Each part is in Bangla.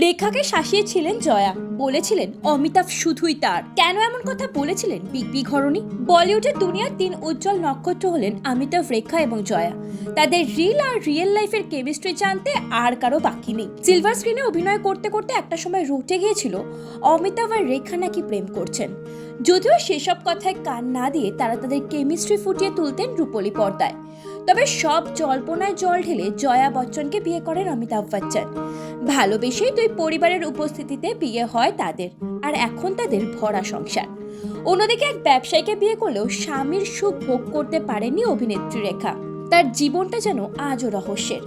রেখাকে শাসিয়েছিলেন জয়া। বলেছিলেন, অমিতাভ শুধুই তার। কেন এমন কথা বলেছিলেন বিগ বি ঘরণী বলিউডের দুনিয়ার তিন উজ্জ্বল নক্ষত্র হলেন অমিতাভ, রেখা এবং জয়া। তাদের রিল আর রিয়েল লাইফের কেমিস্ট্রি জানতে আর কারও বাকি নেই। সিলভার স্ক্রিনে অভিনয় করতে করতে একটা সময় রুটে গিয়েছিল, অমিতাভ আর রেখা নাকি প্রেম করছেন। যদিও সেসব কথায় কান না দিয়ে তারা তাদের কেমিস্ট্রি ফুটিয়ে তুলতেন রূপলি পর্দায়। তবে সব জল্পনায় জল ঢেলে জয়া বচ্চনকে বিয়ে করেন অমিতাভ বচ্চন। ভালোবেসেই দুই পরিবারের উপস্থিতিতে বিয়ে হয় তাদের, আর এখন তাদের ভরা সংসার। অন্যদিকে এক ব্যবসায়ীকে বিয়ে করলেও স্বামীর সুখ ভোগ করতে পারেনি অভিনেত্রী রেখা। তার জীবনটা যেন আজও রহস্যের।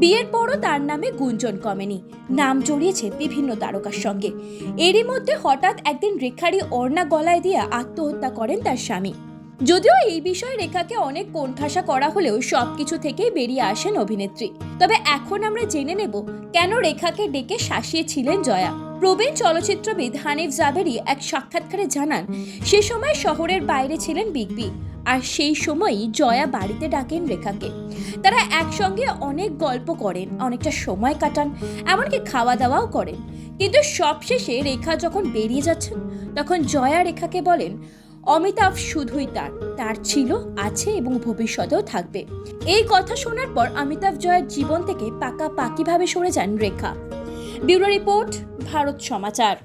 বিয়ের পরও তার নামে গুঞ্জন কমেনি, নাম জড়িয়েছে বিভিন্ন তারকার সঙ্গে। এরই মধ্যে হঠাৎ একদিন রেখারই ওড়না গলায় দিয়ে আত্মহত্যা করেন তার স্বামী। যদিও এই বিষয়ে রেখাকে অনেক কোণঠাসা করা হলেও সবকিছু থেকেই বেরিয়ে আসেন অভিনেত্রী। তবে এখন আমরা জেনে নেব কেন রেখাকে ডেকে শাসিয়েছিলেন জয়া। প্রবীণ চলচ্চিত্রবিদ হানিফ জাবেরি এক সাক্ষাৎকারে জানান, সে সময় শহরের বাইরে ছিলেন বিগ বি, আর সেই সময়ই জয়া বাড়িতে ডাকেন রেখাকে। তারা একসঙ্গে অনেক গল্প করেন, অনেকটা সময় কাটান, এমনকি খাওয়া দাওয়াও করেন। কিন্তু সবশেষে রেখা যখন বেরিয়ে যাচ্ছেন, তখন জয়া রেখাকে বলেন অমিতাভ শুধুই তার। তার ছিল, আছে এবং ভবিষ্যতেও থাকবে। এই কথা শোনার পর অমিতাভ জয়ের জীবন থেকে পাকা পাকিভাবে সরে যান রেখা। Bureau report, Bharat Samachar.